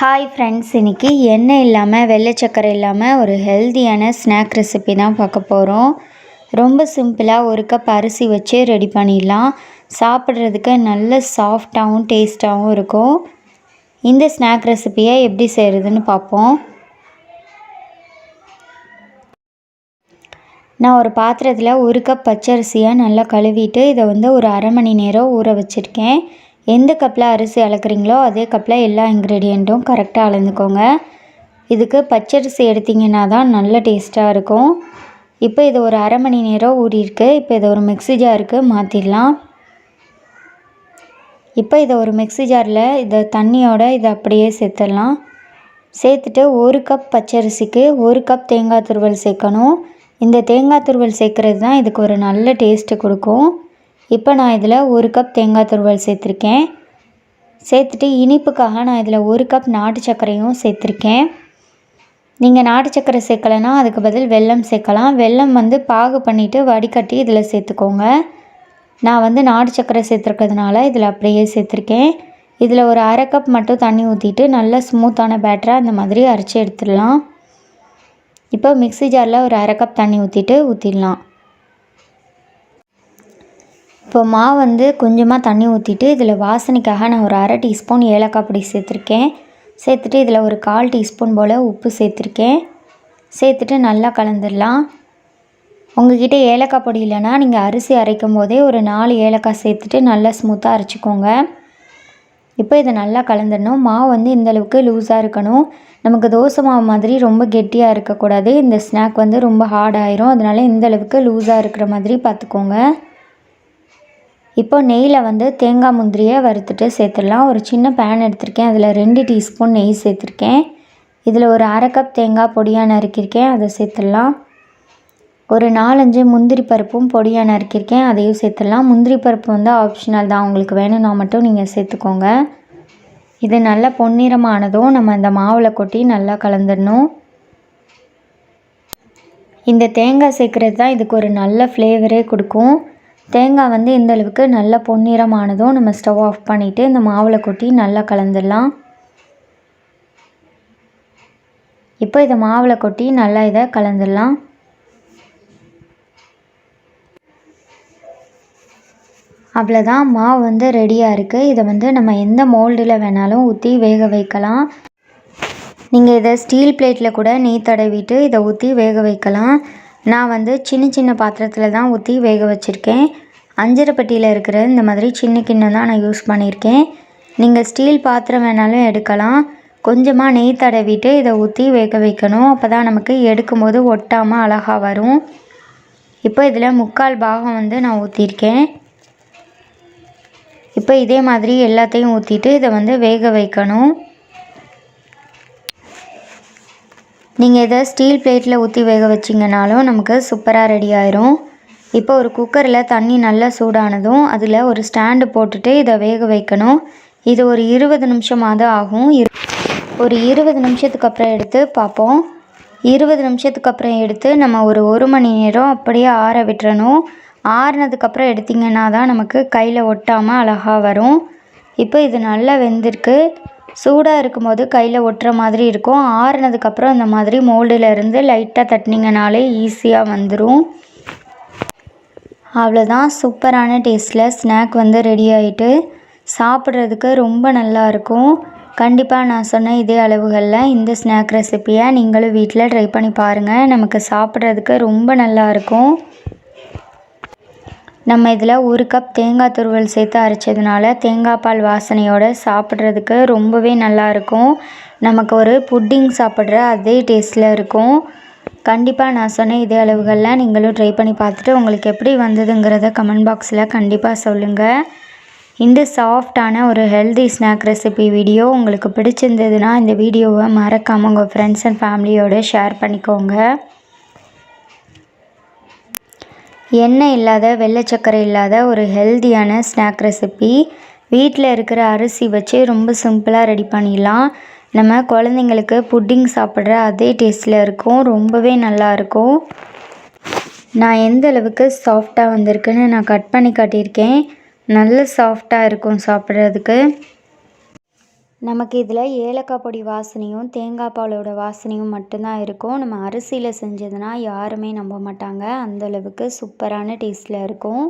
Hi friends இன்றைக்கி எண்ணெய் இல்லாமல் வெள்ளை சக்கரை இல்லாமல் ஒரு ஹெல்த்தியான ஸ்நாக் ரெசிபி தான் பார்க்க போகிறோம் ரொம்ப சிம்பிளாக ஒரு கப் அரிசி வச்சு ரெடி பண்ணிடலாம். சாப்பிட்றதுக்கு நல்ல சாஃப்டாகவும் டேஸ்ட்டாகவும் இருக்கும். இந்த ஸ்நாக் ரெசிபியை எப்படி செய்கிறதுன்னு பார்ப்போம். நான் ஒரு பாத்திரத்தில் ஒரு கப் பச்சரிசியாக நல்லா கழுவிட்டு இதை வந்து ஒரு அரை மணி நேரம் ஊற வச்சுருக்கேன். எந்த கப்பில் அரிசி அளக்குறீங்களோ அதே கப்பில் எல்லா இன்க்ரீடியண்ட்டும் கரெக்டாக அளந்துக்கோங்க. இதுக்கு பச்சரிசி எடுத்திங்கன்னா தான் நல்ல டேஸ்ட்டாக இருக்கும். இப்போ இது ஒரு அரை மணி நேரம் ஊறியிருக்கு இப்போ இதை ஒரு மிக்ஸி ஜாருக்கு மாற்றிடலாம் இப்போ இதை ஒரு மிக்ஸி ஜாரில் இதை தண்ணியோட இதை அப்படியே சேர்த்துடலாம். சேர்த்துட்டு ஒரு கப் பச்சரிசிக்கு ஒரு கப் தேங்காய் துருவல் சேர்க்கணும். இந்த தேங்காய் துருவல் சேர்க்குறது தான் இதுக்கு ஒரு நல்ல டேஸ்ட்டு கொடுக்கும். இப்போ நான் இதில் ஒரு கப் தேங்காய் துருவல் சேர்த்துருக்கேன். சேர்த்துட்டு இனிப்புக்காக நான் இதில் ஒரு கப் நாட்டு சர்க்கரையும் சேர்த்துருக்கேன். நீங்கள் நாட்டு சர்க்கரை சேர்க்கலைன்னா அதுக்கு பதில் வெல்லம் சேர்க்கலாம். வெல்லம் வந்து பாகு பண்ணிவிட்டு வடிகட்டி இதில் சேர்த்துக்கோங்க. நான் வந்து நாட்டு சர்க்கரை சேர்த்துருக்கிறதுனால இதில் அப்படியே சேர்த்துருக்கேன். இதில் ஒரு அரை கப் மட்டும் தண்ணி ஊற்றிட்டு நல்லா ஸ்மூத்தான பேட்டராக அந்த மாதிரி அரைச்சி எடுத்துடலாம். இப்போ மிக்ஸி ஜாரில் ஒரு அரை கப் தண்ணி ஊற்றிட்டு ஊற்றிடலாம். இப்போ மாவு வந்து கொஞ்சமாக தண்ணி ஊற்றிட்டு இதில் வாசனைக்காக நான் ஒரு அரை டீஸ்பூன் ஏலக்காய் பொடி சேர்த்துருக்கேன். சேர்த்துட்டு இதில் ஒரு கால் டீஸ்பூன் போல் உப்பு சேர்த்துருக்கேன். சேர்த்துட்டு நல்லா கலந்துடலாம். உங்ககிட்ட ஏலக்காய் பொடி இல்லைன்னா நீங்கள் அரிசி அரைக்கும் போதே ஒரு நாலு ஏலக்காய் சேர்த்துட்டு நல்லா ஸ்மூத்தாக அரைச்சிக்கோங்க. இப்போ இதை நல்லா கலந்துடணும். மாவு வந்து இந்தளவுக்கு லூஸாக இருக்கணும். நமக்கு தோசை மாவு மாதிரி ரொம்ப கெட்டியாக இருக்கக்கூடாது. இந்த ஸ்நாக் வந்து ரொம்ப ஹார்டாயிரும் அதனால அதனால் இந்தளவுக்கு லூஸாக இருக்கிற மாதிரி பார்த்துக்கோங்க. இப்போ நெய்யில் வந்து தேங்காய் முந்திரியை வறுத்துட்டு சேர்த்துடலாம். ஒரு சின்ன பேன் எடுத்திருக்கேன். அதில் ரெண்டு டீஸ்பூன் நெய் சேர்த்துருக்கேன். இதில் ஒரு அரை கப் தேங்காய் பொடியாக நறுக்கியிருக்கேன். அதை சேர்த்துடலாம். ஒரு நாலஞ்சு முந்திரி பருப்பும் பொடியாக நறுக்கியிருக்கேன். அதையும் சேர்த்துடலாம். முந்திரி பருப்பு வந்து ஆப்ஷனல் தான். உங்களுக்கு வேணும்னா மட்டும் நீங்கள் சேர்த்துக்கோங்க. இது நல்லா பொன்னிறமானதும் நம்ம இந்த மாவில் கொட்டி நல்லா கலந்துடணும். இந்த தேங்காய் சேர்க்குறது தான் இதுக்கு ஒரு நல்ல ஃப்ளேவரே கொடுக்கும். தேங்காய் வந்து இந்த அளவுக்கு நல்லா பொன்னிறமானதும் நம்ம ஸ்டவ் ஆஃப் பண்ணிவிட்டு இந்த மாவில் கொட்டி நல்லா கலந்துடலாம். இப்போ இதை மாவில் கொட்டி நல்லா இதை கலந்துடலாம். அவ்வளோதான் மாவு வந்து ரெடியாக இருக்குது இதை வந்து நம்ம எந்த மோல்டில் வேணாலும் ஊற்றி வேக வைக்கலாம். நீங்கள் இதை ஸ்டீல் பிளேட்டில் கூட நெய் தடவிட்டு இதை ஊற்றி வேக வைக்கலாம். நான் வந்து சின்ன சின்ன பாத்திரத்தில் தான் ஊற்றி வேக வச்சுருக்கேன். அஞ்சரைப்பட்டியில் இருக்கிற இந்த மாதிரி சின்ன கிண்ணம் தான் நான் யூஸ் பண்ணியிருக்கேன். நீங்கள் ஸ்டீல் பாத்திரம் வேணாலும் எடுக்கலாம். கொஞ்சமாக நெய் தடவிட்டு இதை ஊற்றி வேக வைக்கணும். அப்போ தான் நமக்கு எடுக்கும்போது ஒட்டாமல் அழகாக வரும். இப்போ இதில் முக்கால் பாகம் வந்து நான் ஊற்றிருக்கேன் இப்போ இதே மாதிரி எல்லாத்தையும் ஊற்றிட்டு இதை வந்து வேக வைக்கணும். நீங்கள் இதை ஸ்டீல் பிளேட்டில் ஊற்றி வேக வச்சிங்கனாலும் நமக்கு சூப்பராக ரெடி ஆயிரும். இப்போ ஒரு குக்கரில் தண்ணி நல்லா சூடானதும் அதில் ஒரு ஸ்டாண்டு போட்டுட்டு இதை வேக வைக்கணும். இது ஒரு இருபது நிமிஷமாவது ஆகும். ஒரு இருபது நிமிஷத்துக்கு அப்புறம் எடுத்து பார்ப்போம். இருபது நிமிஷத்துக்கு அப்புறம் எடுத்து நம்ம ஒரு ஒரு மணி நேரம் அப்படியே ஆற விட்டுறணும். ஆறுனதுக்கப்புறம் எடுத்திங்கன்னா தான் நமக்கு கையில் ஒட்டாமல் அழகாக வரும். இப்போ இது நல்லா வெந்திருக்கு. சூடாக இருக்கும்போது கையில் ஒட்டுற மாதிரி இருக்கும். ஆறுனதுக்கப்புறம் இந்த மாதிரி மோல்டுலேருந்து லைட்டாக தட்டினீங்கனாலே ஈஸியாக வந்துடும் அவ்வளோதான் சூப்பரான டேஸ்ட்டில் ஸ்நாக் வந்து ரெடி ஆகிட்டு சாப்பிட்றதுக்கு ரொம்ப நல்லாயிருக்கும் கண்டிப்பாக நான் சொன்ன இதே அளவுகளில் இந்த ஸ்நாக் ரெசிப்பியை நீங்களும் வீட்டில் ட்ரை பண்ணி பாருங்கள் நமக்கு சாப்பிட்றதுக்கு ரொம்ப நல்லாயிருக்கும் நம்ம இதில் ஒரு கப் தேங்காய் துருவல் சேர்த்து அரைச்சதுனால தேங்காய் பால் வாசனையோடு சாப்பிட்றதுக்கு ரொம்பவே நல்லாயிருக்கும் நமக்கு ஒரு புட்டிங் சாப்பிட்ற அதே டேஸ்ட்டில் இருக்கும். கண்டிப்பாக நான் சொன்ன இதே அளவுகளில் நீங்களும் ட்ரை பண்ணி பார்த்துட்டு உங்களுக்கு எப்படி வந்ததுங்கிறத கமெண்ட் பாக்ஸில் கண்டிப்பாக சொல்லுங்கள் இந்த சாஃப்டான ஒரு ஹெல்தி ஸ்நாக் ரெசிபி வீடியோ உங்களுக்கு பிடிச்சிருந்ததுன்னா இந்த வீடியோவை மறக்காமல் உங்கள் ஃப்ரெண்ட்ஸ் அண்ட் ஃபேமிலியோடு ஷேர் பண்ணிக்கோங்க. எண்ணெய் இல்லாத வெள்ளை சர்க்கரை இல்லாத ஒரு ஹெல்த்தியான ஸ்நாக் ரெசிபி வீட்டில் இருக்கிற அரிசி வச்சு ரொம்ப சிம்பிளாக ரெடி பண்ணிடலாம். நம்ம குழந்தைங்களுக்கு புட்டிங் சாப்பிட்ற அதே டேஸ்ட்டில் இருக்கும். ரொம்பவே நல்லாயிருக்கும் நான் எந்த அளவுக்கு சாஃப்டாக வந்திருக்குன்னு நான் கட் பண்ணி காட்டியிருக்கேன். நல்ல சாஃப்டாக இருக்கும் சாப்பிட்றதுக்கு. நமக்கு இதில் ஏலக்காய் பொடி வாசனையும் தேங்காய் பாலோட வாசனையும் மட்டும்தான் இருக்கும். நம்ம அரிசியில் செஞ்சதுன்னா யாருமே நம்ப மாட்டாங்க. அந்தளவுக்கு சூப்பரான டேஸ்ட்டில் இருக்கும்.